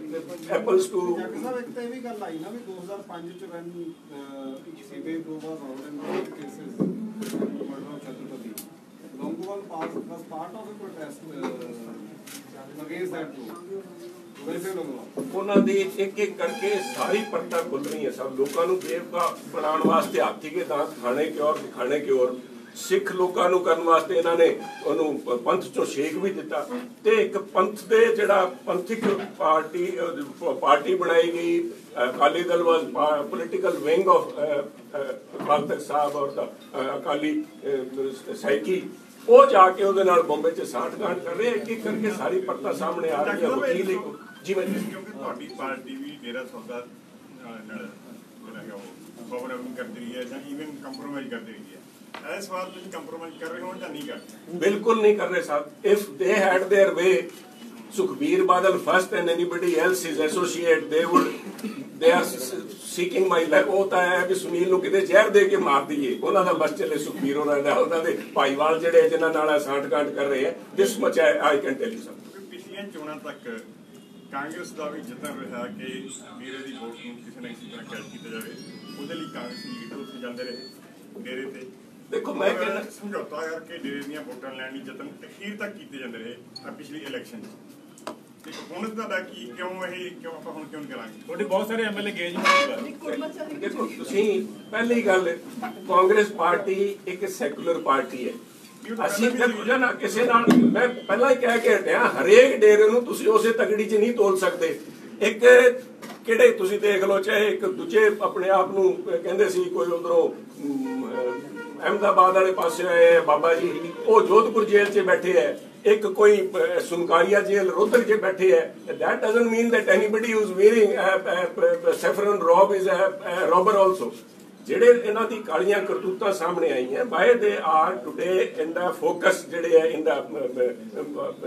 Speaker 2: apples to
Speaker 3: ਸਾਹਿਬ ਇੱਕ ਤਾਂ ਇਹ ਵੀ ਗੱਲ ਆਈ ਨਾ ਵੀ 2005 ਚ when CBI probe was order cases murder Chhatrapati Longowal pass was part of a protest against that prove
Speaker 2: ਉਹਨਾਂ ਦੀ ਇੱਕ ਇੱਕ ਕਰਕੇ ਸਾਰੀ ਪਰਤਾਂ ਖੁੱਲ ਰਹੀਆਂ ਸਭ ਲੋਕਾਂ ਨੂੰ ਬੇਵਕਾ ਬਣਾਉਣ ਵਾਸਤੇ ਹਾਥੀ ਕੇ ਦਾੰਤ ਖਾਣੇ ਕੇ ਔਰ ਦਿਖਾਣੇ ਕੇ ਔਰ ਸਿੱਖ ਲੋਕਾਂ ਨੂੰ ਕਰਨ ਵਾਸਤੇ ਇਹਨਾਂ ਨੇ ਉਹਨੂੰ ਪੰਥ ਚੋਂ ਛੇਕ ਵੀ ਦਿੱਤਾ ਤੇ ਇੱਕ ਪੰਥ ਦੇ ਜਿਹੜਾ ਪੰਥਿਕ ਪਾਰਟੀ ਪਾਰਟੀ ਬਣਾਈ ਗਈ Akali Dal was political wing of Akal Takht Sahib or Akali psyche ਉਹ ਜਾ ਕੇ ਉਹਦੇ ਨਾਲ ਬੰਬੇ 'ਚ ਸਾਠ ਗਾਂਠ ਕਰ ਰਹੇ ਇੱਕ ਇੱਕ ਕਰਕੇ ਸਾਰੀ ਪਰਤਾਂ ਸਾਹਮਣੇ ਆ ਰਹੀਆਂ ਵਕੀਲ ਇੱਕ ਜਿਵੇਂ
Speaker 6: ਕਿਉਂਕਿ ਤੁਹਾਡੀ ਪਾਰਟੀ ਵੀ ਡੇਰਾ ਸੌਦਾ ਨਾਲ ਜਿਹੜਾ ਉਹ ਫੋਰਮ ਕਰਦੀ ਰਹੀ ਹੈ ਜਾਂ ਈਵਨ ਕੰਪਰੋਮਾਈਜ਼ ਕਰਦੀ ਰਹੀ ਹੈ। ਇਸ ਵਾਰ ਤੁਸੀਂ ਕੰਪਰੋਮਾਈਜ਼ ਕਰ ਰਹੇ ਹੋ ਜਾਂ ਨਹੀਂ ਕਰ ਰਹੇ
Speaker 2: ਬਿਲਕੁਲ ਨਹੀਂ ਕਰ ਰਹੇ ਸਾਹਿਬ if they had their way Sukhbir Badal first and anybody else is associate they would they are seeking my life ਉਹ ਤਾਂ ਹੈ ਵੀ ਸੁਨੀਲ ਨੂੰ ਕਿਤੇ ਜ਼ਹਿਰ ਦੇ ਕੇ ਮਾਰ ਦਈਏ ਉਹਨਾਂ ਦਾ ਬਸ ਚੱਲੇ ਸੁਖਬੀਰ ਉਹਨਾਂ ਦਾ ਉਹਨਾਂ ਦੇ ਭਾਈਵਾਲ ਜਿਹੜੇ ਜਿਨ੍ਹਾਂ ਨਾਲ ਸਾਂਠ ਗਾਂਠ ਕਰ ਰਹੇ ਹੈ this much I can tell you some
Speaker 6: ਕਿਉਂਕਿ ਪਿਛਲੀਆਂ ਚੋਣਾਂ ਤੱਕ ਕਾਂਗਰਸ ਦਾ ਵੀ ਯਤਨ ਰਿਹਾ ਕਿ ਵੀਰੇ ਦੀ ਵੋਟ ਨੂੰ ਕਿਸੇ ਨਾ ਕਿਸੇ ਤਰ੍ਹਾਂ ਕੈਚ ਕੀਤਾ ਜਾਵੇ ਉਹਦੇ ਲਈ ਕਾਂਗਰਸੀ ਲੀਡਰ ਉੱਥੇ ਜਾਂਦੇ ਰਹੇ ਡੇਰੇ ਤੇ
Speaker 2: ਦੇਖੋ, ਮੈਂ ਕਹਿਣਾ-
Speaker 6: ਸਮਝੌਤਾ ਕਰਕੇ ਡੇਰੇ ਦੀਆਂ ਵੋਟਾਂ ਲੈਣ ਲਈ ਯਤਨ ਅਖੀਰ ਤੱਕ ਕੀਤੇ ਜਾਂਦੇ ਰਹੇ ਆਹ ਪਿਛਲੀ ਇਲੈਕਸ਼ਨ 'ਚ। ਤੇ ਹੁਣ ਤੁਹਾਡਾ ਕੀ ਕਿਉਂ ਇਹ ਕਿਉਂ ਆਪਾਂ ਹੁਣ ਕਿਉਂ ਕਰਾਂਗੇ?
Speaker 7: ਤੁਹਾਡੇ ਬਹੁਤ ਸਾਰੇ ਐਮਐਲਏ ਗਏ ਜੀ
Speaker 2: ਦੇਖੋ ਤੁਸੀਂ ਪਹਿਲੀ ਗੱਲ ਕਾਂਗਰਸ ਪਾਰਟੀ ਇੱਕ ਸੈਕੂਲਰ ਪਾਰਟੀ ਹੈ। ਅਸੀਂ ਦੇਖੋ ਨਾ ਕਿਸੇ ਨਾਲ ਮੈਂ ਪਹਿਲਾਂ ਹੀ ਕਹਿ ਕੇ ਹਟਿਆ ਹਰੇਕ ਡੇਰੇ ਨੂੰ ਤੁਸੀਂ ਉਸੇ ਤਗੜੀ 'ਚ ਨਹੀਂ ਤੋਲ ਸਕਦੇ। ਇੱਕ ਕਿਹੜੇ ਤੁਸੀਂ ਦੇਖ ਲਓ ਚਾਹੇ ਇੱਕ ਦੂਜੇ ਆਪਣੇ ਆਪ ਨੂੰ ਕਹਿੰਦੇ ਸੀ ਕੋਈ ਉਧਰੋਂ ਅਹਿਮਦਾਬਾਦ ਵਾਲੇ ਪਾਸੇ ਆਏ ਹੈ ਬਾਬਾ ਜੀ। ਉਹ ਜੋਧਪੁਰ ਜੇਲ੍ਹ 'ਚ ਬੈਠੇ ਹੈ ਇੱਕ ਕੋਈ ਸੁਨਕਾਰੀਆ ਜੇਲ੍ਹ ਰੋਹਤਕ 'ਚ ਬੈਠੇ ਹੈ that doesn't mean that anybody who is wearing uh, uh, saffron robe is a, ਜਿਹੜੇ ਇਹਨਾਂ ਦੀ ਕਾਲੀਆਂ ਕਰਤੂਤਾਂ ਸਾਹਮਣੇ ਆਈਆਂ by they are today in the focus ਜਿਹੜੇ ਹੈ in the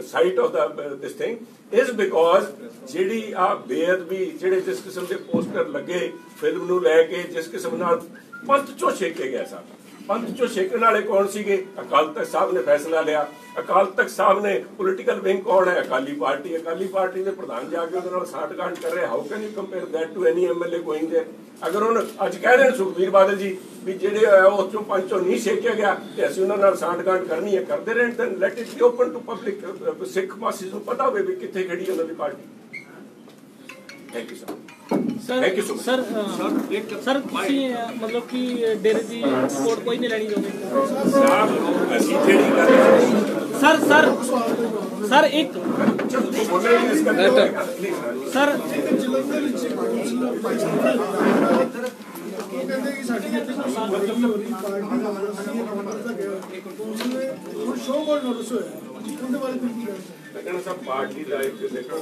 Speaker 2: sight of the this thing is because ਜਿਹੜੀ ਆ ਬੇਅਦਬੀ ਜਿਹੜੇ ਜਿਸ ਕਿਸਮ ਦੇ ਪੋਸਟਰ ਲੱਗੇ ਫਿਲਮ ਨੂੰ ਲੈ ਕੇ ਜਿਸ ਕਿਸਮ ਨਾਲ ਪੰਥ ਚੋਂ ਛੇਕੇ ਗਿਆ ਸਾਡਾ। ਪੰਥ ਚੋਂ ਛੇਕਣ ਵਾਲੇ ਕੌਣ ਸੀਗੇ? ਅਕਾਲ ਤਖਤ ਸਾਹਿਬ ਨੇ ਫੈਸਲਾ ਲਿਆ। ਅਕਾਲ ਤਖਤ ਸਾਹਿਬ ਨੇ ਪੋਲੀਟੀਕਲ ਵਿੰਗ ਕੌਣ ਹੈ? ਅਕਾਲੀ ਪਾਰਟੀ। ਅਕਾਲੀ ਪਾਰਟੀ ਦੇ ਪ੍ਰਧਾਨ ਜਾ ਕੇ ਉਹਦੇ ਨਾਲ ਸਾਠਗਾਂਠ ਕਰ ਰਿਹਾ। How can you compare that to any MLA going there ਅਗਰ ਹੁਣ ਅੱਜ ਕਹਿ ਦੇਣ ਸੁਖਬੀਰ ਬਾਦਲ ਜੀ ਵੀ ਜਿਹੜੇ ਉਸ ਚੋਂ ਪੰਜ ਚੋਂ ਨਹੀਂ ਛੇਕਿਆ ਗਿਆ ਤੇ ਅਸੀਂ ਉਹਨਾਂ ਨਾਲ ਸਾਠਗਾਂਠ ਕਰਨੀ ਹੈ, ਕਰਦੇ ਰਹਿਣ ਤਾਂ let it be open to public Sikh masses ਨੂੰ ਪਤਾ ਹੋਵੇ ਵੀ ਕਿੱਥੇ ਖੜੀ ਉਹਨਾਂ ਦੀ party. Thank you sir
Speaker 4: sir
Speaker 2: Thank you so much.
Speaker 4: Sir sir ਤੁਸੀਂ ਮਤਲਬ ਕਿ ਡੇਰੇ ਦੀ ਸਪੋਰਟ ਕੋਈ ਨਹੀਂ ਲੈਣੀ ਚਾਹੁੰਦੇ
Speaker 2: ਸਾਹਿਬ ਅਸੀਂ ਜਿਹੜੀ ਕਰ ਰਹੇ ਹਾਂ
Speaker 4: ਸਰ ਸਰ ਸਰ ਇੱਕ ਸਰ
Speaker 3: ਕਹਿੰਦੇ ਕਿ ਸਾਡੀ ਇੱਥੇ ਕੋਈ ਨਹੀਂ ਹੋ ਰਹੀ ਪਾਰਟੀ ਦਾ ਆਣਾ ਸੀ ਨੰਬਰ ਦਾ ਗਿਆ ਉਹਨੇ ਸ਼ੋਅ ਕੋਲ ਨੋਟਿਸ ਹੋਇਆ ਉਹਦੇ ਬਾਰੇ ਤੁਸੀਂ ਕੀ
Speaker 2: ਲੱਗਣਾ ਸਭ ਪਾਰਟੀ ਦਾ ਇੱਕ ਦੇਖੋ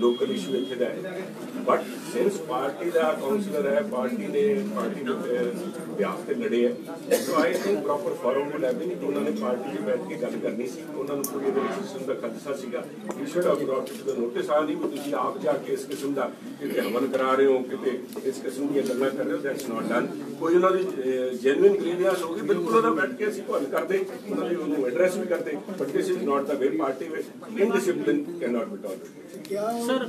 Speaker 2: ਲੋਕਲ ਇਸ਼ੂ ਇੱਥੇ ਦਾ ਹੈ। ਬਟ ਸਿੰਸ ਪਾਰਟੀ ਦਾ ਕਾਉਂਸਲਰ ਹੈ ਪਾਰਟੀ ਨੇ ਪਾਰਟੀ ਦੇ ਅਹ, ਬਿਆਸ ਤੇ ਲੜੇ ਹੈ so I think proper forum will have been ਉਹਨਾਂ ਨੇ ਪਾਰਟੀ 'ਚ ਬੈਠ ਕੇ ਗੱਲ ਕਰਨੀ ਸੀ। ਉਹਨਾਂ ਨੂੰ ਕੋਈ ਇਹਦੇ ਵਿੱਚ ਕਿਸਮ ਦਾ ਖਦਸ਼ਾ ਸੀਗਾ। You should have brought it to notice ਆ ਨਹੀਂ ਵੀ ਤੁਸੀਂ ਆਪ ਜਾ ਕੇ ਇਸ ਕਿਸਮ ਦਾ ਕਿਤੇ ਹਮਨ ਕਰਾ ਰਹੇ ਹੋ ਕਿਤੇ ਇਸ ਕਿਸਮ ਦੀਆਂ ਗੱਲਾਂ ਕਰ ਰਹੇ ਹੋ ਦੈਟਸ ਨਾਟ ਡਨ ਕੋਈ ਉਹਨਾਂ ਦੀ ਜੈਨੂਇਨ ਗ੍ਰੀਵੈਂਸ ਹੋਗੀ ਬਿਲਕੁਲ ਉਹਦਾ ਬੈਠ ਕੇ ਅਸੀਂ ਹੱਲ ਕਰਦੇ ਉਹਨਾਂ ਦੀ ਉਹਨੂੰ ਐਡਰੈਸ ਵੀ ਕਰਦੇ but this is not the way party way indiscipline cannot be tolerated.
Speaker 4: Sir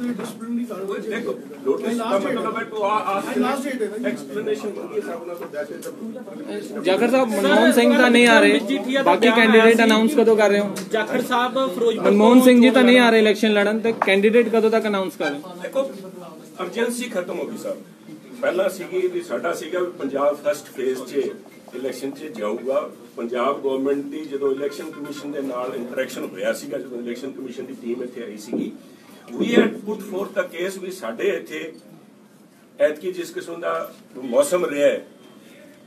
Speaker 2: देखो नोटिस का मतलब है to ask explanation ਮੰਗੀ ਸਭ ਨਾਲ that is the
Speaker 8: ਜਾਖੜ ਸਾਹਿਬ ਮਨਮੋਹਨ ਸਿੰਘ ਤਾਂ ਨਹੀਂ ਆ ਰਹੇ ਬਾਕੀ ਕੈਂਡੀਡੇਟ ਅਨਾਉਂਸ ਕਦੋਂ ਕਰ ਰਹੇ ਹੋ
Speaker 4: ਜਾਖੜ ਸਾਹਿਬ ਫਿਰੋਜ਼ਪੁਰ
Speaker 8: ਮਨਮੋਹਨ ਸਿੰਘ ਜੀ ਤਾਂ ਨਹੀਂ ਆ ਰਹੇ ਇਲੈਕਸ਼ਨ ਲੜਨ ਤੇ ਕੈਂਡੀਡੇਟ ਕਦੋਂ ਤੱਕ ਅਨਾਉਂਸ ਕਰ ਰਹੇ ਹੋ
Speaker 2: ਦੇਖੋ ਅਰਜੈਂਸੀ ਖਤਮ ਹੋ ਗਈ ਸਰ ਪਹਿਲਾਂ ਸੀਗੀ ਵੀ ਸਾਡਾ ਸੀਗਾ ਵੀ ਪੰਜਾਬ ਫਸਟ ਫੇਜ਼ 'ਚ ਇਲੈਕਸ਼ਨ 'ਚ ਜਾਊਗਾ। ਪੰਜਾਬ ਗਵਰਨਮੈਂਟ ਦੀ ਜਦੋਂ ਇਲੈਕਸ਼ਨ ਕਮਿਸ਼ਨ ਦੇ ਨਾਲ ਇੰਟਰੈਕਸ਼ਨ ਹੋਇਆ ਸੀਗਾ, ਜਦੋਂ ਇਲੈਕਸ਼ਨ ਕਮਿਸ਼ਨ ਦੀ ਟੀਮ ਇੱਥੇ ਆਈ ਸੀਗੀ we had put forth the case ਵੀ ਸਾਡੇ ਇੱਥੇ ਐਤਕੀ ਜਿਸ ਕਿਸਮ ਦਾ ਮੌਸਮ ਰਿਹਾ ਹੈ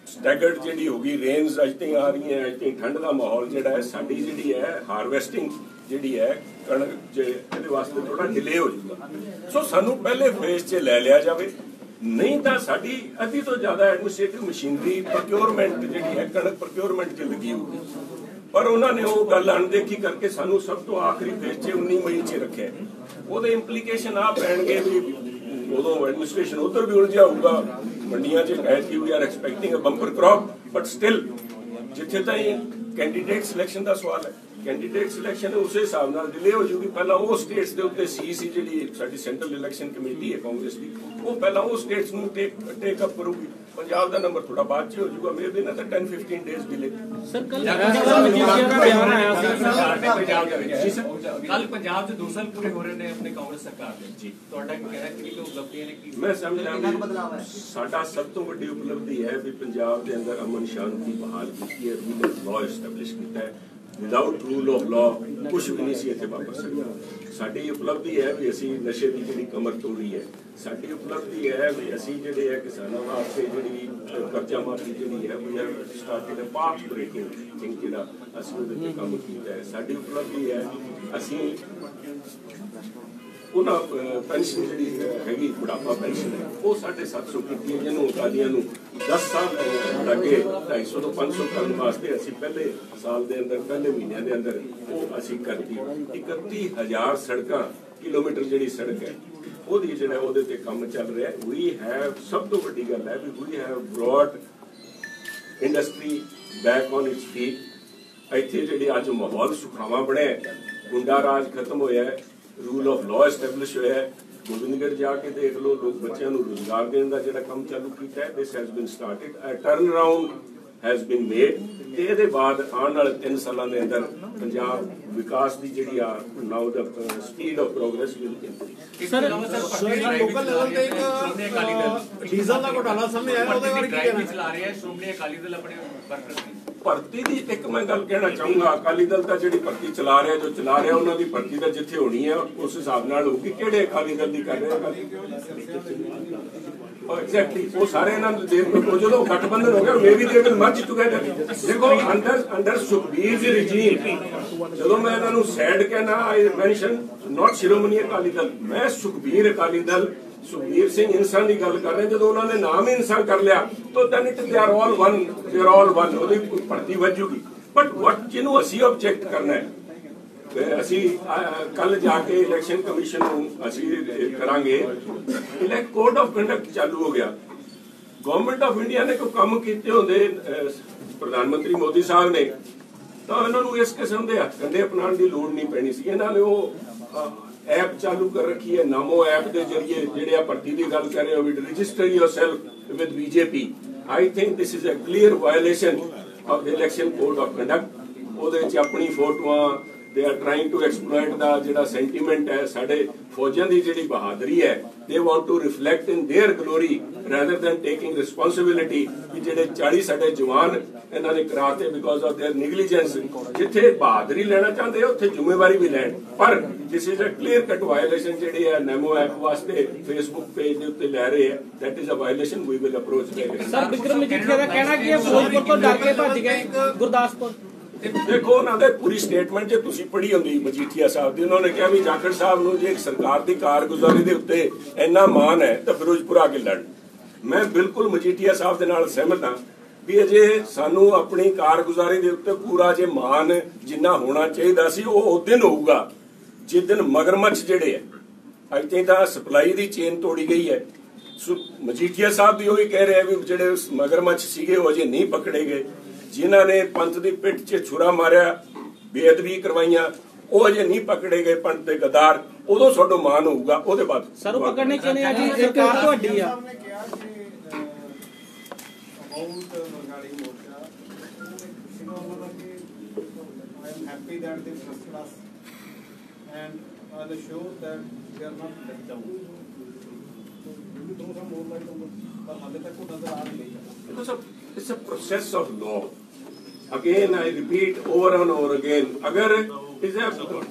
Speaker 2: ਸਟੈਗਰਡ ਜਿਹੜੀ ਹੋ ਗਈ ਰੇਨਸ ਅੱਜ ਤੱਕ ਆ ਰਹੀਆਂ, ਅੱਜ ਤੱਕ ਠੰਡ ਦਾ ਮਾਹੌਲ ਜਿਹੜਾ ਹੈ, ਸਾਡੀ ਜਿਹੜੀ ਹੈ ਹਾਰਵੈਸਟਿੰਗ ਜਿਹੜੀ ਹੈ, ਕਣਕ ਜੇ ਇਹਦੇ ਵਾਸਤੇ ਥੋੜਾ ਡਿਲੇ ਹੋ ਜਾਊਗਾ। ਸੋ ਸਾਨੂੰ ਪਹਿਲੇ ਫੇਸ 'ਚ ਲੈ ਲਿਆ ਜਾਵੇ। ਨਹੀਂ ਤਾਂ ਸਾਡੀ ਅੱਧੀ ਤੋਂ ਜ਼ਿਆਦਾ ਐਡਮਿਨਿਸਟ੍ਰੇਟਿਵ ਮਸ਼ੀਨਰੀ ਪ੍ਰੋਕਿਉਰਮੈਂਟ ਜਿਹੜੀ ਹੈ, ਕਣਕ ਪ੍ਰੋਕਿਉਰਮੈਂਟ 'ਚ ਲੱਗੀ ਹੋਊਗੀ। ਪਰ ਉਹਨਾਂ ਨੇ ਉਹ ਗੱਲ ਅਣਦੇਖੀ ਕਰਕੇ ਸਾਨੂੰ ਸਭ ਤੋਂ ਆਖਰੀ ਫੇਜ਼ 'ਚ 19 ਮਈ 'ਚ ਰੱਖਿਆ। ਉਹਦੇ ਇੰਪਲੀਕੇਸ਼ਨ ਆ ਪੈਣਗੇ ਵੀ ਉਦੋਂ ਐਡਮਿਨਿਸਟ੍ਰੇਸ਼ਨ ਉਧਰ ਵੀ ਉਲਝਿਆ ਹੋਊਗਾ। ਮੰਡੀਆਂ 'ਚ at Ki we are expecting a bumper crop but still ਜਿੱਥੇ ਤਾਈਂ ਕੈਂਡੀਡੇਟ ਸਿਲੈਕਸ਼ਨ ਦਾ ਸਵਾਲ ਹੈ। ਕੈਂਡੀਡੇਟ ਸਿਲੈਕਸ਼ਨ ਉਸੇ ਹਿਸਾਬ ਨਾਲ ਡਿਲੇ ਹੋ ਜੂਗੀ ਪਹਿਲਾਂ ਉਹ ਸਟੇਟਸ ਦੇ ਉੱਤੇ ਸੀ ਸੀ ਜਿਹੜੀ ਸਾਡੀ ਸੈਂਟਰਲ ਇਲੈਕਸ਼ਨ ਕਮੇਟੀ ਹੈ ਕਾਂਗਰਸ ਦੀ, ਉਹ ਪਹਿਲਾਂ ਉਹ ਸਟੇਟਸ ਨੂੰ ਟੇਕ ਟੇਕ ਅਪ ਕਰੂਗੀ। ਪੰਜਾਬ ਦਾ ਨੰਬਰ ਥੋੜਾ ਬਾਅਦ 'ਚ ਹੋ ਜੂਗਾ ਮੇਰੇ ਨਾ ਤਾਂ 10 15 ਡੇਜ਼ ਡਿਲੇ
Speaker 4: ਸਰ ਕੱਲ ਬਿਆਨ ਆਇਆ? ਸੀ?
Speaker 9: ਕੱਲ ਪੰਜਾਬ 'ਚ ਦੋ ਸਾਲ ਪੂਰੇ ਹੋ ਰਹੇ ਨੇ ਆਪਣੇ ਕਾਂਗਰਸ ਸਰਕਾਰ ਦੇ। ਜੀ। ਤੁਹਾਡਾ ਕੀ ਕਹਿਣਾ ਕਿ ਉਪਲਬਧੀਆਂ ਨੇ ਕੀ
Speaker 2: ਮੈਂ ਸਮਝਦਾ ਸਾਡਾ ਸਭ ਤੋਂ ਵੱਡੀ ਉਪਲਬਧੀ ਹੈ ਵੀ ਪੰਜਾਬ ਦੇ ਅੰਦਰ ਅਮਨ ਸ਼ਾਂਤੀ ਬਹਾਲ ਕੀਤੀ ਹੈ ਰੂਲ ਆਫ ਲਾਅ ਐਸਟੈਬਲਿਸ਼ ਕੀਤਾ ਹੈ। ਵਿਦਆਊਟ ਰੂਲ ਆਫ ਲਾਅ ਕੁਝ ਵੀ ਨਹੀਂ ਸੀ ਇੱਥੇ ਵਾਪਸ ਸਕਦਾ ਸਾਡੀ ਉਪਲਬਧੀ ਹੈ ਵੀ ਅਸੀਂ ਨਸ਼ੇ ਦੀ ਜਿਹੜੀ ਕਮਰ ਤੋੜੀ ਹੈ, ਸਾਡੀ ਉਪਲਬਧੀ ਹੈ ਵੀ ਅਸੀਂ ਜਿਹੜੇ ਹੈ ਕਿਸਾਨਾਂ ਵਾਸਤੇ ਜਿਹੜੀ ਕਰਜ਼ਾ ਮਾਫੀ ਜਿਹੜੀ ਹੈ we started a path breaking think ਜਿਹੜਾ ਅਸੀਂ ਉਹਦੇ ਤੇ ਕੰਮ ਕੀਤਾ ਹੈ। ਸਾਡੀ ਉਪਲਬਧੀ ਹੈ, ਅਸੀਂ ਉਹਨਾਂ ਪੈਨਸ਼ਨ ਜਿਹੜੀ ਹੈਗੀ ਬੁਢਾਪਾ ਪੈਨਸ਼ਨ ਹੈ ਉਹ 750 ਕੀਤੀ ਹੈ ਜਿਹਨੂੰ ਅਕਾਲੀਆਂ ਨੂੰ 10 ਸਾਲ ਅਹ, ਲੱਗੇ 250 ਤੋਂ 500 ਕਰਨ ਵਾਸਤੇ ਅਸੀਂ ਪਹਿਲੇ ਸਾਲ ਦੇ ਅੰਦਰ ਪਹਿਲੇ ਮਹੀਨਿਆਂ ਦੇ ਅੰਦਰ ਉਹ ਅਸੀਂ ਕਰਤੀ। 31000 ਸੜਕਾਂ ਕਿਲੋਮੀਟਰ ਜਿਹੜੀ ਸੜਕ ਹੈ ਉਹਦੀ ਜਿਹੜਾ ਉਹਦੇ ਤੇ ਕੰਮ ਚੱਲ ਰਿਹਾ ਵੀ ਹੈ ਸਭ ਤੋਂ ਵੱਡੀ ਗੱਲ ਹੈ we we have brought industry back on its feet ਇੱਥੇ ਜਿਹੜੇ ਅੱਜ ਮਾਹੌਲ ਸੁਖਾਵਾ ਬਣਿਆ ਗੁੰਡਾ ਰਾਜ ਖਤਮ ਹੋਇਆ ਹੈ ਰੂਲ ਆਫ ਲਾਅ ਐਸਟੈਬਲਿਸ਼ ਹੋਇਆ ਹੈ। ਗੋਬਿੰਦਗੜ੍ਹ ਜਾ ਕੇ ਦੇਖ ਲਓ ਲੋਕ ਬੱਚਿਆਂ ਨੂੰ ਰੋਜ਼ਗਾਰ ਦੇਣ ਦਾ ਜਿਹੜਾ ਕੰਮ ਚਾਲੂ ਕੀਤਾ ਹੈ this has been started a turn around has been made ਤੇ ਇਹਦੇ ਬਾਅਦ ਆਉਣ ਵਾਲੇ 3 ਸਾਲਾਂ ਦੇ ਅੰਦਰ ਪੰਜਾਬ ਵਿਕਾਸ ਦੀ ਜਿਹੜੀ ਆ now the speed of progress will increase
Speaker 4: sir
Speaker 9: local level ਤੇ ਇੱਕ
Speaker 3: ਡੀਜ਼ਲ ਦਾ ਘੋਟਾਲਾ ਸਾਹਮਣੇ ਆਇਆ ਉਹਦੇ ਬਾਰੇ ਕੀ ਕਹਿਣਾ?
Speaker 9: ਚਲਾ ਰਿਹਾ ਹੈ ਸ਼੍ਰੋਮਣੀ ਅਕਾਲੀ ਦਲ ਆਪਣੇ ਵਰਕਰ ਦੀ
Speaker 2: ਭਰਤੀ ਦੀ ਇੱਕ ਮੈਂ ਗੱਲ ਕਹਿਣਾ ਚਾਹੂੰਗਾ, ਅਕਾਲੀ ਦਲ ਤਾਂ ਜਿਹੜੀ ਭਰਤੀ ਚਲਾ ਰਿਹਾ, ਜੋ ਚਲਾ ਰਿਹਾ, ਉਹਨਾਂ ਦੀ ਭਰਤੀ ਤਾਂ ਜਿੱਥੇ ਹੋਣੀ ਹੈ, ਉਸ ਹਿਸਾਬ ਨਾਲ ਹੋਊਗੀ। ਕਿਹੜੇ ਅਕਾਲੀ ਦਲ ਦੀ ਕਰ ਰਿਹਾ ਐਗਜ਼ੈਕਟਲੀ oh, ਉਹ ਸਾਰੇ ਇਹਨਾਂ ਨੂੰ ਦੇਖ ਉਹ ਜਦੋਂ ਗੱਠਬੰਧਨ ਹੋ ਗਿਆ maybe they will merge together ਦੇਖੋ ਅੰਡਰ ਅੰਡਰ ਸੁਖਬੀਰ ਦੀ ਰਜੀਮ ਜਦੋਂ ਮੈਂ ਇਹਨਾਂ ਨੂੰ ਸੈਡ ਕਹਿਣਾ I mention not Shiromani Akali Dal, ਮੈਂ ਸੁਖਬੀਰ ਅਕਾਲੀ ਦਲ ਸੁਖਬੀਰ ਸਿੰਘ ਇਨਸਾਨ ਦੀ ਗੱਲ ਕਰ ਰਹੇ ਜਦੋਂ ਉਹਨਾਂ ਨੇ ਨਾਮ ਹੀ ਇਨਸਾਨ ਕਰ ਲਿਆ, ਤਾਂ then it they are all one they are all one ਉਹਦੀ ਭਰਤੀ ਵੱਜੂਗੀ ਬਟ ਵਾਟ ਜਿਹਨੂੰ ਅਸੀਂ ਆਬਜੈਕਟ ਕਰਨਾ ਹੈ ਅਸੀਂ ਕੱਲ ਜਾ ਕੇ ਇਲੈਕਸ਼ਨ ਕਮਿਸ਼ਨ ਨੂੰ ਅਸੀਂ ਕਰਾਂਗੇ। ਇਲੈਕਟ ਕੋਡ ਆਫ ਕੰਡਕਟ ਚਾਲੂ ਹੋ ਗਿਆ। ਗਵਰਨਮੈਂਟ ਆਫ ਇੰਡੀਆ ਨੇ ਕੋਈ ਕੰਮ ਕੀਤੇ ਹੁੰਦੇ ਪ੍ਰਧਾਨ ਮੰਤਰੀ ਮੋਦੀ ਸਾਹਿਬ ਨੇ, ਤਾਂ ਇਹਨਾਂ ਨੂੰ ਇਸ ਕਿਸਮ ਦੇ ਹੱਥ ਕੰਡੇ ਅਪਣਾਉਣ ਦੀ ਲੋੜ ਨਹੀਂ ਪੈਣੀ ਸੀ। ਇਹਨਾਂ ਨੇ ਉਹ ਐਪ ਚਾਲੂ ਕਰ ਰੱਖੀ ਹੈ, ਨਾਮੋ ਐਪ ਦੇ ਜ਼ਰੀਏ ਜਿਹੜੇ ਆ ਭਰਤੀ ਦੀ ਗੱਲ ਕਰ ਰਹੇ ਹੋ, we register yourself with BJP I think this is a clear violation of election code of conduct ਉਹਦੇ ਵਿੱਚ ਆਪਣੀ ਫੋਟੋਆਂ they are trying to exploit the ਜਿਹੜਾ ਸੈਂਟੀਮੈਂਟ ਹੈ ਸਾਡੇ ਫੌਜਾਂ ਦੀ ਜਿਹੜੀ ਬਹਾਦਰੀ ਹੈ they want to reflect in their glory rather than taking responsibility ਕਿ ਜਿਹੜੇ 40 ਸਾਡੇ ਜਵਾਨ ਇਹਨਾਂ ਨੇ ਕਰਾਤੇ ਬਿਕੋਜ਼ ਆਫ देयर ਨੈਗਲੀਜੈਂਸ ਜਿੱਥੇ ਬਹਾਦਰੀ ਲੈਣਾ ਚਾਹੁੰਦੇ ਆ ਉੱਥੇ ਜ਼ਿੰਮੇਵਾਰੀ ਵੀ ਲੈਣ ਪਰ this is a clear cut violation ਜਿਹੜੀ ਹੈ ਨੈਮੋ ਐਪ ਵਾਸਤੇ ਫੇਸਬੁੱਕ ਪੇਜ ਦੇ ਉੱਤੇ ਲੈ ਰਹੇ ਹੈ that is a violation we will approach
Speaker 4: sir Vikram Majithia ਦਾ ਕਹਿਣਾ ਕੀ ਹੈ ਫਿਰੋਜ਼ਪੁਰ ਤੋਂ ਡਰ ਕੇ ਭੱਜ ਗਏ ਗੁਰਦਾਸਪੁਰ
Speaker 2: ਦੇਖੋ ਉਹਨਾਂ ਦੇ ਪੂਰੀ ਸਟੇਟਮੈਂਟ ਜੇ ਤੁਸੀਂ ਪੜ੍ਹੀ ਹੁੰਦੀ ਮਜੀਠੀਆ ਸਾਹਿਬ ਦੀ। ਉਹਨਾਂ ਨੇ ਕਿਹਾ ਵੀ ਜਾਖੜ ਸਾਹਿਬ ਨੂੰ ਜੇ ਸਰਕਾਰ ਦੀ ਕਾਰਗੁਜ਼ਾਰੀ ਦੇ ਉੱਤੇ ਇੰਨਾ ਮਾਣ ਹੈ ਤਾਂ ਫਿਰੋਜ਼ਪੁਰ ਆ ਕੇ ਲੜਨ। ਮੈਂ ਬਿਲਕੁਲ ਮਜੀਠੀਆ ਸਾਹਿਬ ਦੇ ਨਾਲ ਸਹਿਮਤ ਹਾਂ ਵੀ ਅਜੇ ਸਾਨੂੰ ਆਪਣੀ ਕਾਰਗੁਜ਼ਾਰੀ ਦੇ ਉੱਤੇ ਪੂਰਾ ਜੇ ਮਾਣ ਜਿੰਨਾ ਹੋਣਾ ਚਾਹੀਦਾ ਸੀ, ਉਹ ਉਸ ਦਿਨ ਹੋਊਗਾ, ਜਿਸ ਦਿਨ ਮਗਰਮੱਛ ਜਿਹੜੇ ਹੈ ਅੱਜ ਤੇ ਤਾਂ ਸਪਲਾਈ ਦੀ ਚੇਨ ਤੋੜੀ ਗਈ ਹੈ। ਮਜੀਠੀਆ ਸਾਹਿਬ ਵੀ ਉਹੀ ਕਹਿ ਰਹੇ ਵੀ ਜਿਹੜੇ ਮਗਰਮੱਛ ਸੀਗੇ, ਉਹ ਅਜੇ ਨਹੀਂ ਪਕੜੇ ਗਏ। ਜਿਨ੍ਹਾਂ ਨੇ ਪੰਥ ਦੀ ਪਿੱਠ 'ਚ ਛੁਰਾ ਮਾਰਿਆ ਬੇਅਦਬੀ ਕਰਵਾਈਆਂ ਉਹ ਅਜੇ ਨਹੀਂ ਪਕੜੇ ਗਏ ਪੰਥ ਦੇ ਗਦਾਰ। ਉਦੋਂ ਤੁਹਾਡਾ ਮਾਨ ਹੋਊਗਾ ਉਹਦੇ ਬਾਅਦ
Speaker 4: ਸਰ ਉਹ ਪਕੜਨੇ ਕਿਹਨੇ ਆ ਜੀ ਸਰਕਾਰ ਤੁਹਾਡੀ ਆ।
Speaker 3: ਅਬਾਊਟ ਰਿਗਾਰਡਿੰਗ ਮੋਰਚਾ। ਸੀਗਾ ਉਹਨਾਂ ਦਾ ਕਿ I am happy that they trusted us and I will show that we are not let down we though some more light ਪਰ ਹਾਲੇ ਤੱਕ ਉਹ ਨਜ਼ਰ ਆ ਨਹੀਂ ਰਹੀ।
Speaker 2: Because of, it's a process of law. Again, I repeat over and over again. ਅਗਰ ਇਸ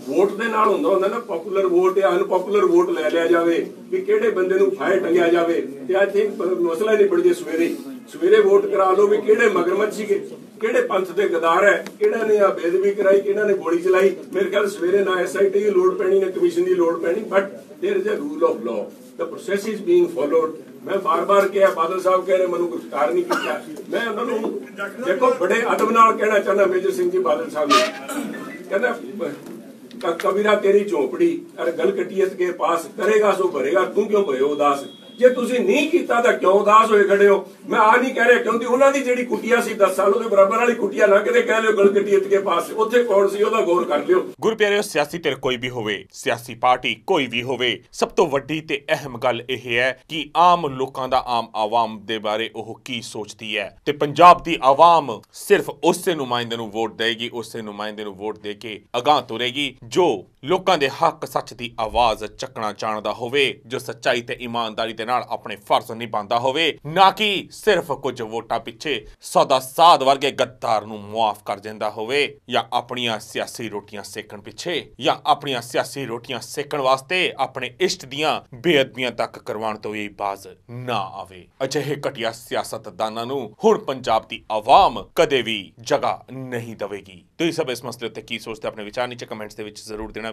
Speaker 2: ਵੋਟ ਦੇ ਨਾਲ ਹੁੰਦਾ ਹੁੰਦਾ ਨਾ ਪਪੂਲਰ ਵੋਟ ਜਾਂ ਅਨਪਪੂਲਰ ਵੋਟ ਲੈ ਲਿਆ ਜਾਵੇ ਕਿ ਕਿਹੜੇ ਬੰਦੇ ਨੂੰ ਫਾਇਰ ਟੰਗਿਆ ਜਾਵੇ ਤੇ ਆਈ ਥਿੰਕ ਮਸਲਾ ਹੀ ਨਿਬੜ ਜੇ ਸਵੇਰੇ ਹੀ। ਸਵੇਰੇ ਵੋਟ ਕਰਾ ਲਓ ਵੀ ਕਿਹੜੇ ਮਗਰਮੱਛ ਸੀਗੇ ਕਿਹੜੇ ਪੰਥ ਦੇ ਗਦਾਰ ਹੈ ਕਿਹੜਾ ਨੇ ਆ ਬੇਦਬੀ ਕਰਾਈ ਕਿਹਨਾਂ ਨੇ ਗੋਲੀ ਚਲਾਈ ਮੇਰੇ ਖਿਆਲ ਸਵੇਰੇ ਨਾ ਐਸਆਈਟੀ ਦੀ ਲੋੜ ਪੈਣੀ ਨਾ ਕਮਿਸ਼ਨ ਦੀ ਲੋੜ ਪੈਣੀ but there is a rule of law the process is being followed ਮੈਂ ਬਾਰ-ਬਾਰ ਕਿਹਾ, ਬਾਦਲ ਸਾਹਿਬ ਕਹਿ ਰਹੇ, ਮੈਨੂੰ ਗ੍ਰਿਫਤਾਰ ਨਹੀਂ ਕੀਤਾ। ਮੈਂ ਉਹਨਾਂ ਨੂੰ ਦੇਖੋ, ਬੜੇ ਅਦਬ ਨਾਲ ਕਹਿਣਾ ਚਾਹੁੰਦਾ, ਮੇਜਰ ਸਿੰਘ ਜੀ, ਬਾਦਲ ਸਾਹਿਬ ਨੂੰ ਕਹਿੰਦਾ, ਕ- ਕਬੀਰਾ ਤੇਰੀ ਝੋਪੜੀ, ਅਰ ਗਲ ਕੇ ਪਾਸ, ਕਰੇਗਾ ਸੋ ਭਰੇਗਾ, ਤੂੰ ਕਿਉਂ ਭਇਓ ਉਦਾਸ? ਜੇ ਤੁਸੀਂ ਨਹੀਂ ਕੀਤਾ ਤਾਂ ਕਿਉਂ ਉਦਾਸ ਹੋਏ ਖੜੇ ਹੋ? ਮੈਂ ਆ ਨਹੀਂ ਕਹਿ ਰਿਹਾ, ਕਿਉਂਕਿ ਉਹਨਾਂ ਦੀ ਜਿਹੜੀ ਕੁਟੀਆ ਸੀ 10 ਸਾਲ, ਉਹਦੇ ਬਰਾਬਰ ਵਾਲੀ ਕੁਟੀਆ ਨਾ ਕਿਤੇ ਕਹਿ ਲਿਓ ਗਲ ਕਟੀਅਤ ਪਾਸ। ਉੱਥੇ ਕੌਣ ਸੀ? ਉਹਦਾ ਗੌਰ ਕਰ ਲਿਓ।
Speaker 1: ਗੁਰਪਿਆਰਿਓ ਸਿਆਸੀ ਧਿਰ ਕੋਈ ਵੀ ਹੋਵੇ, ਸਿਆਸੀ ਪਾਰਟੀ ਕੋਈ ਵੀ ਹੋਵੇ, ਸਭ ਤੋਂ ਵੱਡੀ ਤੇ ਅਹਿਮ ਗੱਲ ਇਹ ਹੈ ਕਿ ਆਮ ਲੋਕਾਂ ਦਾ ਆਮ ਆਵਾਮ ਦੇ ਬਾਰੇ ਉਹ ਕੀ ਸੋਚਦੀ ਹੈ। ਤੇ ਪੰਜਾਬ ਦੀ ਆਵਾਮ ਸਿਰਫ ਉਸੇ ਨੁਮਾਇੰਦੇ ਨੂੰ ਵੋਟ ਦੇਗੀ ਉਸੇ ਨੁਮਾਇੰਦੇ ਨੂੰ ਵੋਟ ਦੇ ਕੇ ਅਗਾਹ ਤੁਰੇਗੀ, ਜੋ ਲੋਕਾਂ ਦੇ ਹੱਕ ਸੱਚ ਦੀ ਆਵਾਜ਼ ਚੱਕਣਾ ਜਾਣਦਾ ਹੋਵੇ, ਜੋ ਸੱਚਾਈ ਤੇ ਇਮਾਨਦਾਰੀ ਦੇ ਨਾਲ ਆਪਣੇ ਫਰਜ਼ ਨਿਭਾਉਂਦਾ ਹੋਵੇ, ਨਾ ਕਿ ਸਿਰਫ ਕੁਝ ਵੋਟਾਂ ਪਿੱਛੇ ਸਦਾ ਸਾਧ ਵਰਗੇ ਗੱਦਾਰ ਨੂੰ ਮੁਆਫ ਕਰ ਦਿੰਦਾ ਹੋਵੇ, ਜਾਂ ਆਪਣੀਆਂ ਸਿਆਸੀ ਰੋਟੀਆਂ ਸੇਕਣ ਪਿੱਛੇ, ਜਾਂ ਆਪਣੀਆਂ ਸਿਆਸੀ ਰੋਟੀਆਂ ਸੇਕਣ ਵਾਸਤੇ ਆਪਣੇ ਇਸ਼ਟ ਦੀਆਂ ਬੇਅਦਬੀਆਂ ਤੱਕ ਕਰਵਾਉਣ ਤੋਂ ਇਹ ਬਾਜ਼ ਨਾ ਆਵੇ। ਅਜਿਹੇ ਘਟੀਆ ਸਿਆਸਤਦਾਨਾਂ ਨੂੰ ਹੁਣ ਪੰਜਾਬ ਦੀ ਆਵਾਮ ਕਦੇ ਵੀ ਜਗ੍ਹਾ ਨਹੀਂ ਦੇਵੇਗੀ। ਤੁਸੀਂ ਸਭ ਇਸ ਮਸਲੇ ਉੱਤੇ ਕੀ ਸੋਚਦੇ ਆਪਣੇ ਵਿਚਾਰ ਨੀਚੇ ਕਮੈਂਟਸ ਦੇ ਵਿੱਚ ਜ਼ਰੂਰ ਦੇਣਾ।